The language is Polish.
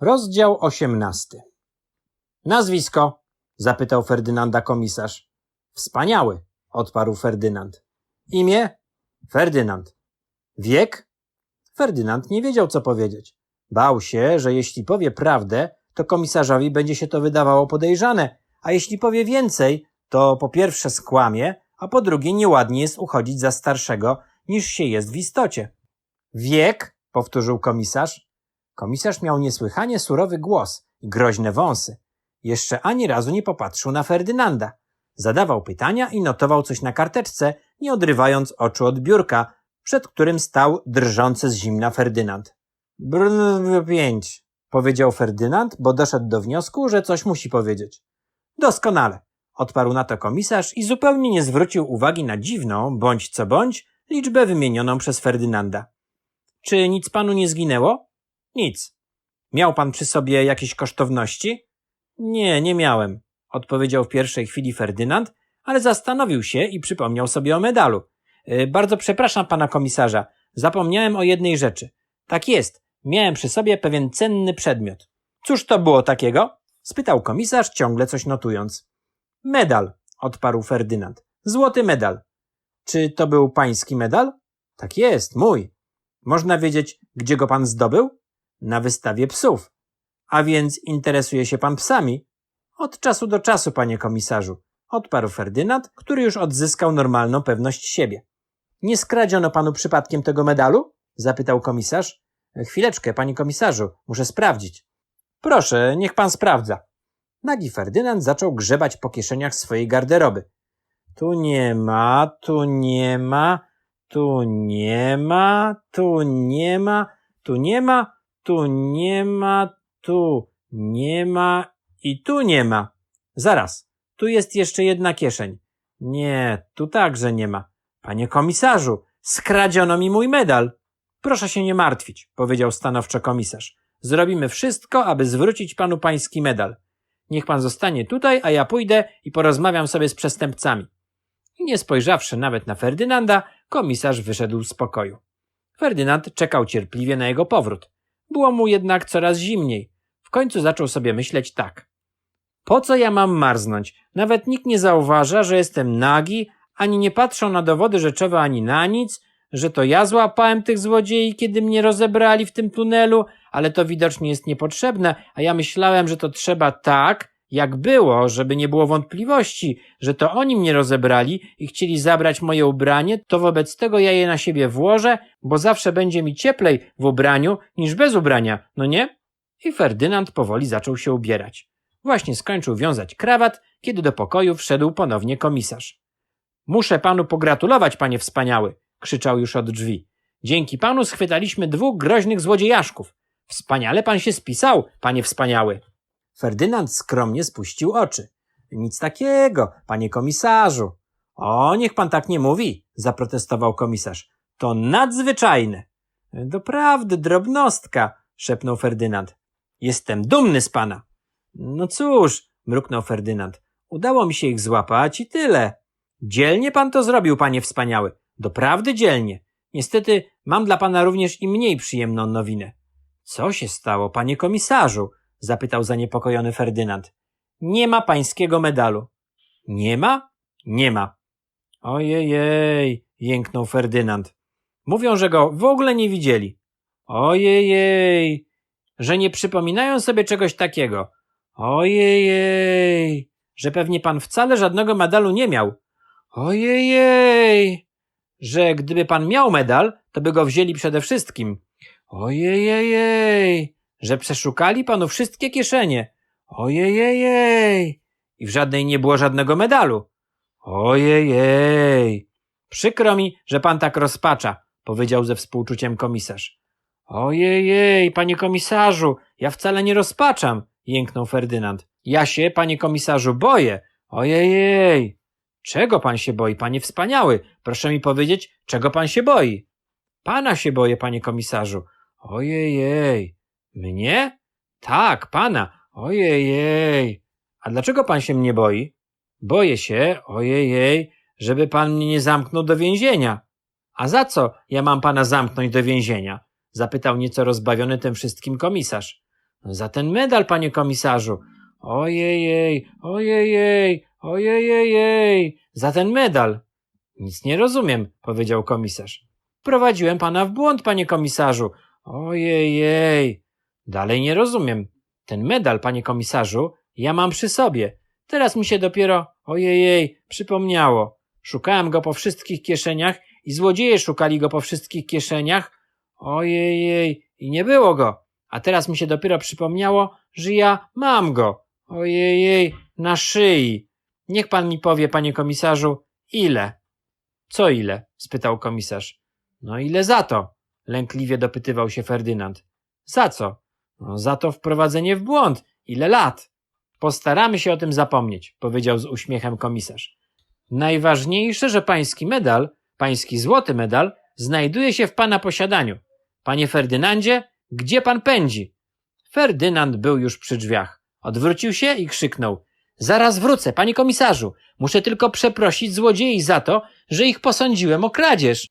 Rozdział osiemnasty. Nazwisko? zapytał Ferdynanda komisarz. Wspaniały, odparł Ferdynand. Imię? Ferdynand. Wiek? Ferdynand nie wiedział, co powiedzieć. Bał się, że jeśli powie prawdę, to komisarzowi będzie się to wydawało podejrzane, a jeśli powie więcej, to po pierwsze skłamie, a po drugie nieładnie jest uchodzić za starszego, niż się jest w istocie. Wiek? powtórzył komisarz. Komisarz miał niesłychanie surowy głos i groźne wąsy. Jeszcze ani razu nie popatrzył na Ferdynanda. Zadawał pytania i notował coś na karteczce, nie odrywając oczu od biurka, przed którym stał drżący z zimna Ferdynand. Brr, pięć, powiedział Ferdynand, bo doszedł do wniosku, że coś musi powiedzieć. Doskonale, odparł na to komisarz i zupełnie nie zwrócił uwagi na dziwną, bądź co bądź, liczbę wymienioną przez Ferdynanda. Czy nic panu nie zginęło? Nic. Miał pan przy sobie jakieś kosztowności? Nie, nie miałem, odpowiedział w pierwszej chwili Ferdynand, ale zastanowił się i przypomniał sobie o medalu. Yy, bardzo przepraszam pana komisarza, zapomniałem o jednej rzeczy. Tak jest, miałem przy sobie pewien cenny przedmiot. Cóż to było takiego? spytał komisarz, ciągle coś notując. Medal, odparł Ferdynand. Złoty medal. Czy to był pański medal? Tak jest, mój. Można wiedzieć, gdzie go pan zdobył? Na wystawie psów. A więc interesuje się pan psami? Od czasu do czasu, panie komisarzu, odparł Ferdynand, który już odzyskał normalną pewność siebie. Nie skradziono panu przypadkiem tego medalu? zapytał komisarz. Chwileczkę, panie komisarzu, muszę sprawdzić. Proszę, niech pan sprawdza. Nagi Ferdynand zaczął grzebać po kieszeniach swojej garderoby. Tu nie ma, tu nie ma, tu nie ma, tu nie ma, tu nie ma, tu nie ma, tu nie ma i tu nie ma. Zaraz, tu jest jeszcze jedna kieszeń. Nie, tu także nie ma. Panie komisarzu, skradziono mi mój medal. Proszę się nie martwić, powiedział stanowczo komisarz. Zrobimy wszystko, aby zwrócić panu pański medal. Niech pan zostanie tutaj, a ja pójdę i porozmawiam sobie z przestępcami. I nie spojrzawszy nawet na Ferdynanda, komisarz wyszedł z pokoju. Ferdynand czekał cierpliwie na jego powrót. Było mu jednak coraz zimniej. W końcu zaczął sobie myśleć tak. Po co ja mam marznąć? Nawet nikt nie zauważa, że jestem nagi, ani nie patrzą na dowody rzeczowe ani na nic, że to ja złapałem tych złodziei, kiedy mnie rozebrali w tym tunelu, ale to widocznie jest niepotrzebne, a ja myślałem, że to trzeba tak, jak było, żeby nie było wątpliwości, że to oni mnie rozebrali i chcieli zabrać moje ubranie, to wobec tego ja je na siebie włożę, bo zawsze będzie mi cieplej w ubraniu niż bez ubrania, no nie? I Ferdynand powoli zaczął się ubierać. Właśnie skończył wiązać krawat, kiedy do pokoju wszedł ponownie komisarz. Muszę panu pogratulować, panie wspaniały, krzyczał już od drzwi. Dzięki panu schwytaliśmy dwóch groźnych złodziejaszków. Wspaniale pan się spisał, panie wspaniały. Ferdynand skromnie spuścił oczy. Nic takiego, panie komisarzu. O, niech pan tak nie mówi, zaprotestował komisarz. To nadzwyczajne. Doprawdy, drobnostka, szepnął Ferdynand. Jestem dumny z pana. No cóż, mruknął Ferdynand. Udało mi się ich złapać i tyle. Dzielnie pan to zrobił, panie wspaniały. Doprawdy dzielnie. Niestety mam dla pana również i mniej przyjemną nowinę. Co się stało, panie komisarzu? Zapytał zaniepokojony Ferdynand. Nie ma pańskiego medalu. Nie ma? Nie ma. Ojejej, jęknął Ferdynand. Mówią, że go w ogóle nie widzieli. Ojejej, że nie przypominają sobie czegoś takiego. Ojejej, że pewnie pan wcale żadnego medalu nie miał. Ojejej, że gdyby pan miał medal, to by go wzięli przede wszystkim. Ojejej, że przeszukali panu wszystkie kieszenie. Ojejej, i w żadnej nie było żadnego medalu. Ojejej, przykro mi, że pan tak rozpacza, powiedział ze współczuciem komisarz. Ojejej, panie komisarzu, ja wcale nie rozpaczam, jęknął Ferdynand. Ja się, panie komisarzu, boję. Ojejej. Czego pan się boi, panie wspaniały? Proszę mi powiedzieć, czego pan się boi? Pana się boję, panie komisarzu. Ojejej. Mnie? Tak, pana. Ojejej. A dlaczego pan się mnie boi? Boję się, ojejej, żeby pan mnie nie zamknął do więzienia. A za co ja mam pana zamknąć do więzienia? Zapytał nieco rozbawiony tym wszystkim komisarz. Za ten medal, panie komisarzu. Ojejej, ojejej, ojejej, za ten medal. Nic nie rozumiem, powiedział komisarz. Prowadziłem pana w błąd, panie komisarzu. Ojejej. Dalej nie rozumiem. Ten medal, panie komisarzu, ja mam przy sobie. Teraz mi się dopiero, ojejej, przypomniało. Szukałem go po wszystkich kieszeniach i złodzieje szukali go po wszystkich kieszeniach. Ojejej, i nie było go. A teraz mi się dopiero przypomniało, że ja mam go. Ojejej, na szyi. Niech pan mi powie, panie komisarzu, ile? Co ile? spytał komisarz. No ile za to? lękliwie dopytywał się Ferdynand. Za co? No, za to wprowadzenie w błąd. Ile lat? Postaramy się o tym zapomnieć, powiedział z uśmiechem komisarz. Najważniejsze, że pański medal, pański złoty medal, znajduje się w pana posiadaniu. Panie Ferdynandzie, gdzie pan pędzi? Ferdynand był już przy drzwiach. Odwrócił się i krzyknął. Zaraz wrócę, panie komisarzu. Muszę tylko przeprosić złodziei za to, że ich posądziłem o kradzież.